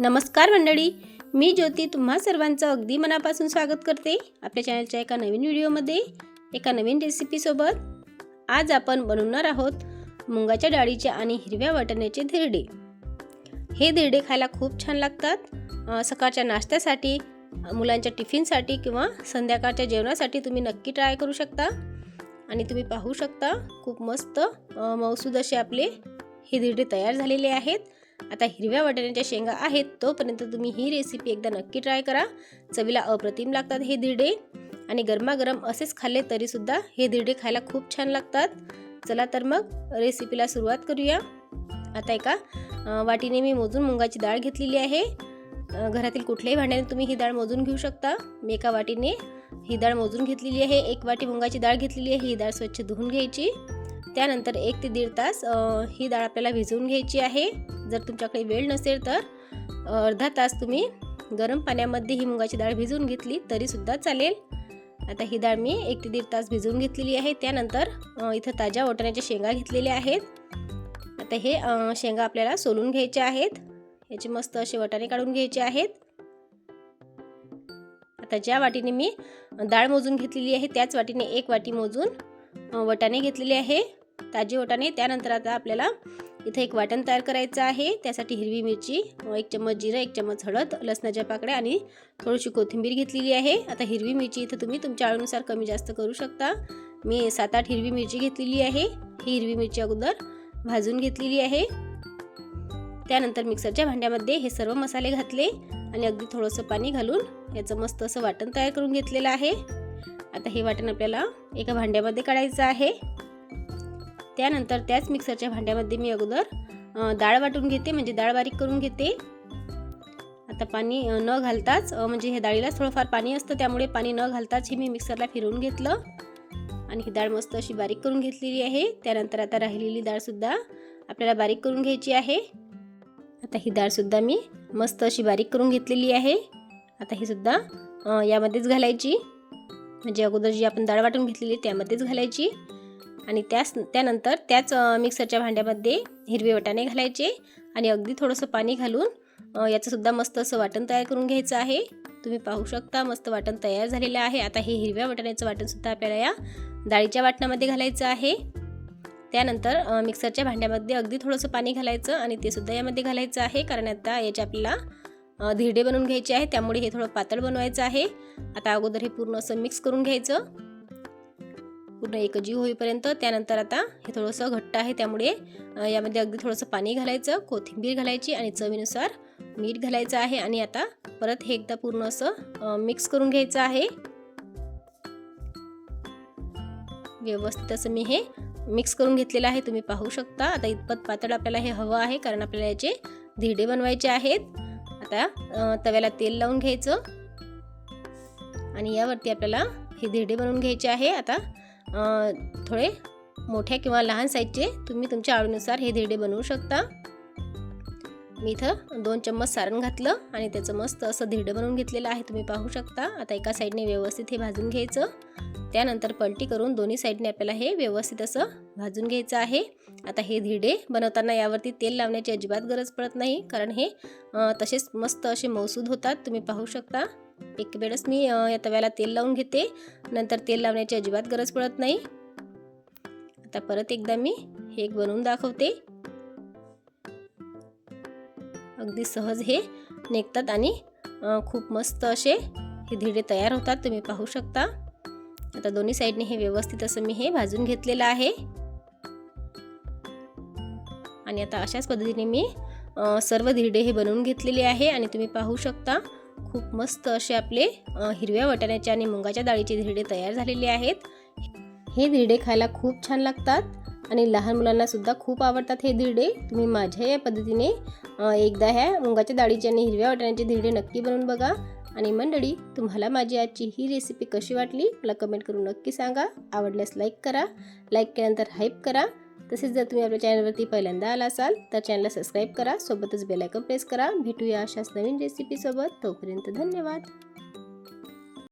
नमस्कार मंडळी. मी ज्योती तुम्हा सर्वांचं अगदी मनापासून स्वागत करते आपल्या चॅनलच्या एका नवीन व्हिडिओमध्ये एका नवीन रेसिपीसोबत आज आपण बनवणार आहोत मुंगाच्या डाळीचे आणि हिरव्या वाटण्याचे धिरडे. हे धिरडे खायला खूप छान लागतात. सकाळच्या नाश्त्यासाठी मुलांच्या टिफिनसाठी किंवा संध्याकाळच्या जेवणासाठी तुम्ही नक्की ट्राय करू शकता. आणि तुम्ही पाहू शकता खूप मस्त मौसूद मऊसूद असे आपले हे धिरडे तयार झालेले आहेत. आता हिरव्या वाटाण्याच्या शेंगा आहेत तोपर्यंत तुम्ही ही रेसिपी एकदा नक्की ट्राय करा. चवीला अप्रतिम लागतात हे धिरडे आणि गरमागरम असेच खाल्ले तरीसुद्धा हे धिरडे खायला खूप छान लागतात. चला तर मग रेसिपीला सुरुवात करूया. आता एका वाटीने मी मोजून मुंगाची डाळ घेतलेली आहे. घरातील कुठल्याही भांड्याने तुम्ही ही डाळ मोजून घेऊ शकता. मी एका वाटीने ही डाळ मोजून घेतलेली आहे. एक वाटी मुंगाची डाळ घेतलेली आहे. ही डाळ स्वच्छ धुवून घ्यायची. त्यानंतर एक ते दीड तास ही डाळ आपल्याला भिजवून घ्यायची आहे. जर तुमच्याकडे वेळ नसेल तर अर्धा तास तुम्ही गरम पाण्यामध्ये ही मुगाची डाळ भिजवून घेतली तरीसुद्धा चालेल. आता ही डाळ मी एक ते दीड तास भिजवून घेतलेली आहे. त्यानंतर इथं ताज्या वाटाण्याच्या शेंगा घेतलेल्या आहेत. आता हे शेंगा आपल्याला सोलून घ्यायचे आहेत. याचे मस्त असे वाटाणे काढून घ्यायचे आहेत. आता ज्या वाटीने मी डाळ मोजून घेतलेली आहे त्याच वाटीने एक वाटी मोजून वटाणे घेतलेले आहे. ताजे वटाणे त्यानंतर आता आपल्याला इथे एक वाटण तयार करायचं आहे. त्यासाठी हिरवी मिरची एक चम्मच जिरं एक चम्मच हळद लसणाच्या पाकळ्या आणि थोडीशी कोथिंबीर घेतलेली आहे. आता हिरवी मिरची इथं तुम्ही तुमच्या आळूनुसार कमी जास्त करू शकता. मी सात आठ हिरवी मिरची घेतलेली आहे. ही हिरवी मिरची अगोदर भाजून घेतलेली आहे. त्यानंतर मिक्सरच्या भांड्यामध्ये हे सर्व मसाले घातले आणि अगदी थोडंसं पाणी घालून याचं मस्त असं वाटण तयार करून घेतलेलं आहे. आता हे वाटण आपल्याला एका भांड्यामध्ये काढायचं आहे. त्यानंतर त्याच मिक्सरच्या भांड्यामध्ये मी अगोदर डाळ वाटून घेते म्हणजे डाळ बारीक करून घेते. आता पाणी न घालताच म्हणजे हे डाळीलाच थोडंफार पाणी असतं त्यामुळे पाणी न घालताच हे मी मिक्सरला फिरवून घेतलं. आणि ही डाळ मस्त अशी बारीक करून घेतलेली आहे. त्यानंतर आता राहिलेली डाळसुद्धा आपल्याला बारीक करून घ्यायची आहे. आता ही डाळसुद्धा मी मस्त अशी बारीक करून घेतलेली आहे. आता ही सुद्धा यामध्येच घालायची. म्हणजे अगोदर जी आपण डाळ वाटून घेतलेली त्यामध्येच घालायची. आणि त्याच त्यानंतर त्याच मिक्सरच्या भांड्यामध्ये हिरवे वाटाणे घालायचे आणि अगदी थोडंसं पाणी घालून याचंसुद्धा मस्त असं वाटण तयार करून घ्यायचं आहे. तुम्ही पाहू शकता मस्त वाटण तयार झालेलं आहे. आता हे हिरव्या वाटाण्याचं वाटणसुद्धा आपल्याला या डाळीच्या वाटणामध्ये घालायचं आहे. त्यानंतर मिक्सरच्या भांड्यामध्ये अगदी थोडंसं पाणी घालायचं आणि ते सुद्धा यामध्ये घालायचं आहे. कारण आता याचे आपल्याला धिरडे बनवून घ्यायचे आहे. त्यामुळे हे थोडं पातळ बनवायचं आहे. आता अगोदर हे पूर्ण असं मिक्स करून घ्यायचं. पूर्ण एकजीव होईपर्यंत त्यानंतर आता हे थोडंसं घट्ट आहे. त्यामुळे यामध्ये अगदी थोडंसं पाणी घालायचं कोथिंबीर घालायची आणि चवीनुसार मीठ घालायचं आहे. आणि आता परत हे एकदा पूर्ण असं मिक्स करून घ्यायचं आहे. व्यवस्थित असं मी हे मिक्स करून घेतलेलं आहे. तुम्ही पाहू शकता. आता इतपत पातळ आपल्याला हे हवं आहे कारण आपल्याला याचे धिरडे बनवायचे आहेत. आता तव्याला तेल लावून घ्यायचं. आणि यावरती आपल्याला हे धिरडे बनवून घ्यायचे आहे. आता थोडे मोठ्या किंवा लहान साईजचे तुम्ही तुमच्या आवडीनुसार हे धिरडे बनवू शकता. मी इथं दोन चम्मच सारण घातलं आणि त्याचं मस्त असं धिरडं बनवून घेतलेलं आहे तुम्ही पाहू शकता. आता एका साईडने व्यवस्थित हे भाजून घ्यायचं. त्यानंतर पलटी करून दोन्ही साईडने आपल्याला हे व्यवस्थित असं भाजून घ्यायचं आहे. आता हे धिडे बनवताना यावरती तेल लावण्याची अजिबात गरज पडत नाही कारण हे तसेच मस्त असे मौसूद होतात. तुम्ही पाहू शकता. एक वेळेस मी या तव्याला तेल लावून घेते. नंतर तेल लावण्याची अजिबात गरज पडत नाही. आता परत एकदा मी हे एक बनवून दाखवते. अगदी सहज हे निघतात आणि खूप मस्त असे हे धिडे तयार होतात. तुम्ही पाहू शकता. आता दोन्ही साईडने हे व्यवस्थित असं मी हे भाजून घेतलेलं आहे. आणि आता अशाच पद्धतीने मी सर्व धिरडे हे बनवून घेतलेले आहे आणि तुम्ही पाहू शकता खूप मस्त असे आपले हिरव्या वाटाण्याचे आणि मुगाच्या डाळीचे धिरडे तयार झालेले आहेत. हे धिरडे खायला खूप छान लागतात आणि लहान मुलांना सुद्धा खूप आवडतात हे धिरडे. तुम्ही माझ्या या पद्धतीने एकदा ह्या मुगाच्या डाळीचे आणि हिरव्या वाटाण्याचे धिरडे नक्की बनवून बघा. आणि मंडळी तुम्हाला माझी आजची ही रेसिपी कशी वाटली? मला कमेंट करून नक्की सांगा. आवडल्यास लाईक करा. लाईक केल्यानंतर हाईप करा. तसेच जर तुम्ही आपल्या चॅनलवरती पहिल्यांदा आला असाल तर चॅनलला सबस्क्राईब करा. सोबतच बेलायकन प्रेस करा. भेटूया अशाच नवीन रेसिपीसोबत तोपर्यंत धन्यवाद.